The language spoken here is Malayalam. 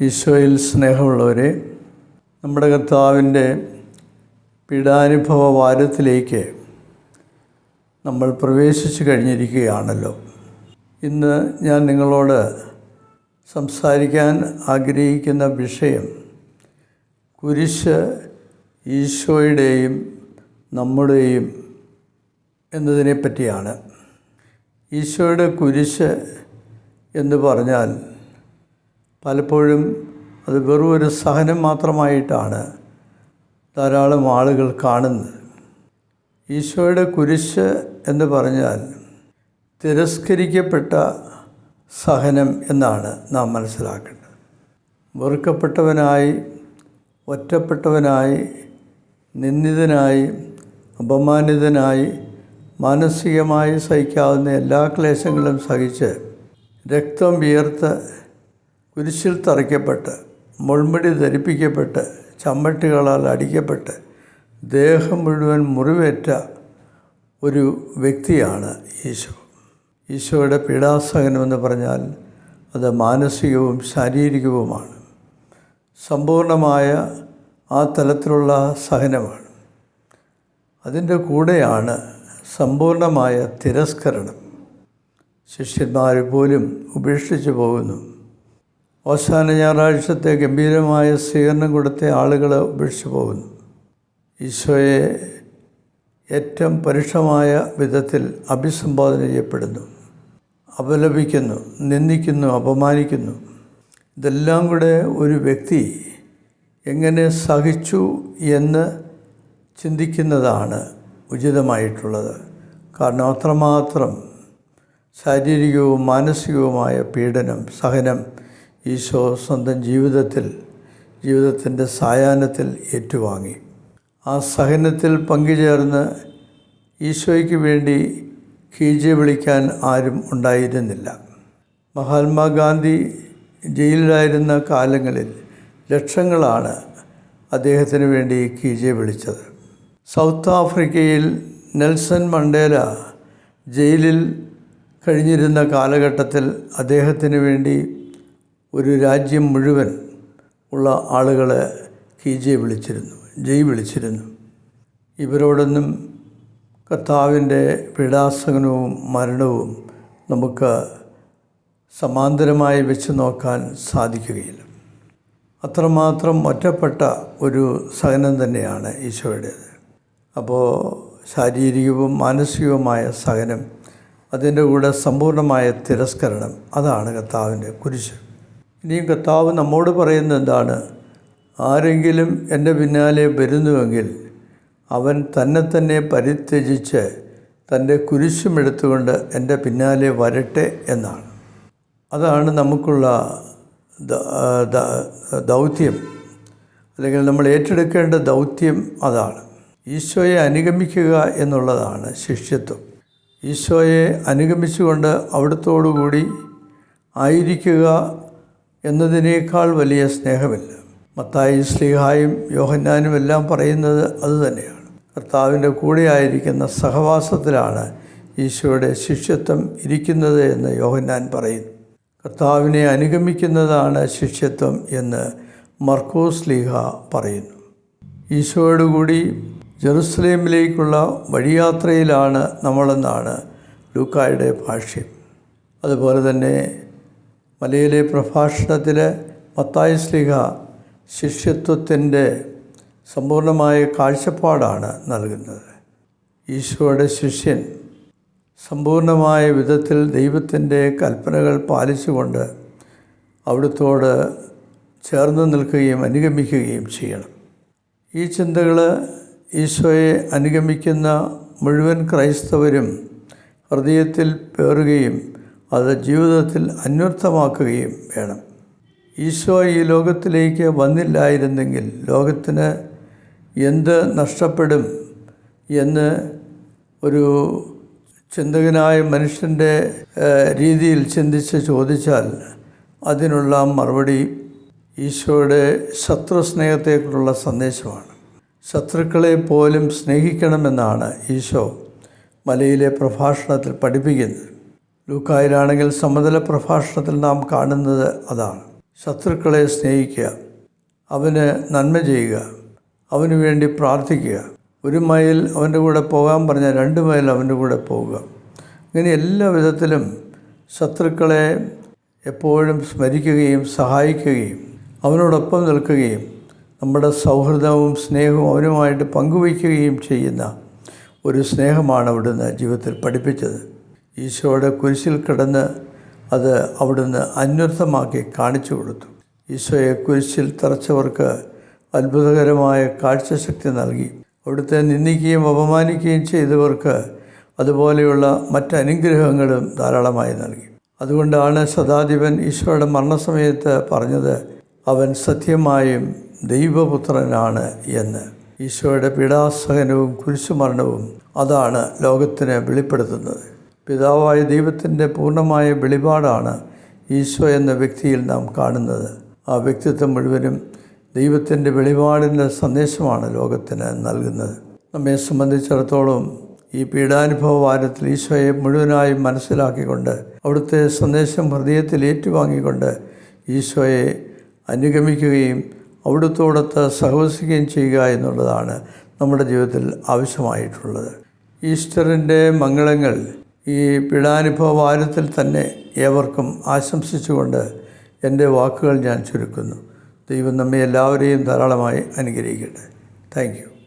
ഈശോയിൽ സ്നേഹമുള്ളവരെ നമ്മുടെ കർത്താവിന്റെ പീഡാനുഭവ വാരത്തിലേക്ക് നമ്മൾ പ്രവേശിച്ചു കഴിഞ്ഞിരിക്കുകയാണല്ലോ. ഇന്ന് ഞാൻ നിങ്ങളോട് സംസാരിക്കാൻ ആഗ്രഹിക്കുന്ന വിഷയം കുരിശ് ഈശോയുടെയും നമ്മുടെയും എന്നതിനെ പറ്റിയാണ് ഈശോയുടെ കുരിശ് എന്ന് പറഞ്ഞാൽ പലപ്പോഴും അത് വെറും ഒരു സഹനം മാത്രമായിട്ടാണ് ധാരാളം ആളുകൾ കാണുന്നത്. ഈശോയുടെ കുരിശ് എന്ന് പറഞ്ഞാൽ തിരസ്കരിക്കപ്പെട്ട സഹനം എന്നാണ് നാം മനസ്സിലാക്കേണ്ടത്. വെറുക്കപ്പെട്ടവനായി ഒറ്റപ്പെട്ടവനായി നിന്ദിതനായി അപമാനിതനായി മാനസികമായി സഹിക്കാവുന്ന എല്ലാ ക്ലേശങ്ങളും സഹിച്ച് രക്തം വിയർത്ത് കുരിശിൽ തറയ്ക്കപ്പെട്ട് മുൾമുടി ധരിപ്പിക്കപ്പെട്ട് ചമ്മട്ടികളാൽ അടിക്കപ്പെട്ട് ദേഹം മുഴുവൻ മുറിവേറ്റ ഒരു വ്യക്തിയാണ് ഈശോ. ഈശോയുടെ പീഡാസഹനമെന്ന് പറഞ്ഞാൽ അത് മാനസികവും ശാരീരികവുമാണ്. സമ്പൂർണമായ ആ തലത്തിലുള്ള സഹനമാണ്. അതിന്റെ കൂടെയാണ് സമ്പൂർണമായ തിരസ്കരണം. ശിഷ്യന്മാർ പോലും ഉപേക്ഷിച്ചു പോകുന്നു. അവസാന ഞായറാഴ്ചത്തെ ഗംഭീരമായ സ്വീകരണം കൊടുത്ത ആളുകൾ ഉപേക്ഷിച്ചു പോകുന്നു. ഈശോയെ ഏറ്റവും പരുഷമായ വിധത്തിൽ അഭിസംബോധന ചെയ്യപ്പെടുന്നു. അപലപിക്കുന്നു നിന്ദിക്കുന്നു അപമാനിക്കുന്നു. ഇതെല്ലാം കൂടെ ഒരു വ്യക്തി എങ്ങനെ സഹിച്ചു എന്ന് ചിന്തിക്കുന്നതാണ് ഉചിതമായിട്ടുള്ളത്. കാരണം അത്രമാത്രം ശാരീരികവും മാനസികവുമായ പീഡനം സഹനം ഈശോ സ്വന്തം ജീവിതത്തിൽ ജീവിതത്തിന്റെ സായാഹ്നത്തിൽ ഏറ്റുവാങ്ങി. ആ സഹനത്തിൽ പങ്കുചേർന്ന് ഈശോയ്ക്ക് വേണ്ടി കീജെ വിളിക്കാൻ ആരും ഉണ്ടായിരുന്നില്ല. മഹാത്മാഗാന്ധി ജയിലിലായിരുന്ന കാലങ്ങളിൽ ലക്ഷങ്ങളാണ് അദ്ദേഹത്തിന് വേണ്ടി കീജെ വിളിച്ചത്. സൗത്ത് ആഫ്രിക്കയിൽ നെൽസൺ മണ്ടേല ജയിലിൽ കഴിഞ്ഞിരുന്ന കാലഘട്ടത്തിൽ അദ്ദേഹത്തിന് വേണ്ടി ഒരു രാജ്യം മുഴുവൻ ഉള്ള ആളുകളെ കീജെ വിളിച്ചിരുന്നു ജയ് വിളിച്ചിരുന്നു. ഇവരോടൊന്നും കർത്താവിന്റെ പീഡാസകനവും മരണവും നമുക്ക് സമാന്തരമായി വെച്ച് നോക്കാൻ സാധിക്കുകയില്ല. അത്രമാത്രം ഒറ്റപ്പെട്ട ഒരു സഹനം തന്നെയാണ് ഈശോയുടേത്. അപ്പോൾ ശാരീരികവും മാനസികവുമായ സഹനം അതിന്റെ കൂടെ സമ്പൂർണമായ തിരസ്കരണം അതാണ് കർത്താവിന്റെ കുരിശ്. ഇനിയും കർത്താവ് നമ്മോട് പറയുന്നത് എന്താണ്? ആരെങ്കിലും എന്റെ പിന്നാലെ വരുന്നുവെങ്കിൽ അവൻ തന്നെ തന്നെ പരിത്യജിച്ച് തന്റെ കുരിശും എടുത്തുകൊണ്ട് എന്റെ പിന്നാലെ വരട്ടെ എന്നാണ്. അതാണ് നമുക്കുള്ള ദൗത്യം. അല്ലെങ്കിൽ നമ്മൾ ഏറ്റെടുക്കേണ്ട ദൗത്യം അതാണ്. ഈശോയെ അനുഗമിക്കുക എന്നുള്ളതാണ് ശിഷ്യത്വം. ഈശോയെ അനുഗമിച്ചുകൊണ്ട് അവിടത്തോടുകൂടി ആയിരിക്കുക എന്നതിനേക്കാൾ വലിയ സ്നേഹമില്ല. മത്തായി ശ്രീഹായും യോഹന്നാനും എല്ലാം പറയുന്നത് അതുതന്നെയാണ് കർത്താവിന്റെ കൂടെയായിരിക്കുന്ന സഹവാസത്തിലാണ് ഈശോയുടെ ശിഷ്യത്വം ഇരിക്കുന്നത് എന്ന് യോഹന്നാൻ പറയുന്നു. കർത്താവിനെ അനുഗമിക്കുന്നതാണ് ശിഷ്യത്വം എന്ന് മർക്കോസ് ലീഹ പറയുന്നു. ഈശോയോടുകൂടി ജെറുസലേമിലേക്കുള്ള വഴിയാത്രയിലാണ് നമ്മളെന്നാണ് ലൂക്കായുടെ ഭാഷ്യം. അതുപോലെ തന്നെ മലയിലെ പ്രഭാഷണത്തിൽ മത്തായി ശ്ലീഹ ശിഷ്യത്വത്തിന്റെ സമ്പൂർണമായ കാഴ്ചപ്പാടാണ് നൽകുന്നത്. ഈശോയുടെ ശിഷ്യൻ സമ്പൂർണമായ വിധത്തിൽ ദൈവത്തിന്റെ കൽപ്പനകൾ പാലിച്ചുകൊണ്ട് അവിടുത്തോട് ചേർന്ന് നിൽക്കുകയും അനുഗമിക്കുകയും ചെയ്യണം. ഈ ചിന്തകൾ ഈശോയെ അനുഗമിക്കുന്ന മുഴുവൻ ക്രൈസ്തവരും ഹൃദയത്തിൽ പേറുകയും അത് ജീവിതത്തിൽ അന്വർത്ഥമാക്കുകയും വേണം. ഈശോ ഈ ലോകത്തിലേക്ക് വന്നില്ലായിരുന്നെങ്കിൽ ലോകത്തിന് എന്ത് നഷ്ടപ്പെടും എന്ന് ഒരു ചിന്തകനായ മനുഷ്യന്റെ രീതിയിൽ ചിന്തിച്ച് ചോദിച്ചാൽ അതിനുള്ള മറുപടി ഈശോയുടെ ശത്രുസ്നേഹത്തെക്കുറിച്ചുള്ള സന്ദേശമാണ്. ശത്രുക്കളെ പോലും സ്നേഹിക്കണമെന്നാണ് ഈശോ മലയിലെ പ്രഭാഷണത്തിൽ പഠിപ്പിക്കുന്നത്. ലൂക്കായിലാണെങ്കിൽ സമതല പ്രഭാഷണത്തിൽ നാം കാണുന്നത് അതാണ്. ശത്രുക്കളെ സ്നേഹിക്കുക അവന് നന്മ ചെയ്യുക അവന് വേണ്ടി പ്രാർത്ഥിക്കുക. ഒരു മൈൽ അവന്റെ കൂടെ പോകാൻ പറഞ്ഞാൽ രണ്ട് മൈൽ അവന്റെ കൂടെ പോവുക. ഇങ്ങനെ എല്ലാ വിധത്തിലും ശത്രുക്കളെ എപ്പോഴും സ്മരിക്കുകയും സഹായിക്കുകയും അവനോടൊപ്പം നിൽക്കുകയും നമ്മുടെ സൗഹൃദവും സ്നേഹവും അവനുമായിട്ട് പങ്കുവയ്ക്കുകയും ചെയ്യുന്ന ഒരു സ്നേഹമാണ് അവിടുന്ന് ജീവിതത്തിൽ പഠിപ്പിച്ചത്. ഈശോയുടെ കുരിശിൽ കിടന്ന് അത് അവിടുന്ന് അന്വർത്ഥമാക്കി കാണിച്ചു കൊടുത്തു. ഈശോയെ കുരിശിൽ തറച്ചവർക്ക് അത്ഭുതകരമായ കാഴ്ചശക്തി നൽകി. അവിടുത്തെ നിന്ദിക്കുകയും അപമാനിക്കുകയും ചെയ്തവർക്ക് അതുപോലെയുള്ള മറ്റ് അനുഗ്രഹങ്ങളും ധാരാളമായി നൽകി. അതുകൊണ്ടാണ് സദാധിപൻ ഈശോയുടെ മരണസമയത്ത് പറഞ്ഞത് അവൻ സത്യമായും ദൈവപുത്രനാണ് എന്ന്. ഈശോയുടെ പീഡാസഹനവും കുരിശുമരണവും അതാണ് ലോകത്തിന് വെളിപ്പെടുത്തുന്നത്. പിതാവായ ദൈവത്തിന്റെ പൂർണമായ വെളിപാടാണ് ഈശോ എന്ന വ്യക്തിയിൽ നാം കാണുന്നത്. ആ വ്യക്തിത്വം മുഴുവനും ദൈവത്തിന്റെ വെളിപാടിന്റെ സന്ദേശമാണ് ലോകത്തിന് നൽകുന്നത്. നമ്മെ സംബന്ധിച്ചിടത്തോളം ഈ പീഡാനുഭവ വാരത്തിൽ ഈശോയെ മുഴുവനായും മനസ്സിലാക്കിക്കൊണ്ട് അവിടുത്തെ സന്ദേശം ഹൃദയത്തിൽ ഏറ്റുവാങ്ങിക്കൊണ്ട് ഈശോയെ അനുഗമിക്കുകയും അവിടുത്തോടൊത്ത് സഹവസിക്കുകയും ചെയ്യുക എന്നുള്ളതാണ് നമ്മുടെ ജീവിതത്തിൽ ആവശ്യമായിട്ടുള്ളത്. ഈസ്റ്ററിന്റെ മംഗളങ്ങൾ ഈ പീഡാനുഭവ വാരത്തിൽ തന്നെ ഏവർക്കും ആശംസിച്ചുകൊണ്ട് എന്റെ വാക്കുകൾ ഞാൻ ചുരുക്കുന്നു. ദൈവം നമ്മെ എല്ലാവരെയും ധാരാളമായി അനുഗ്രഹിക്കട്ടെ. താങ്ക്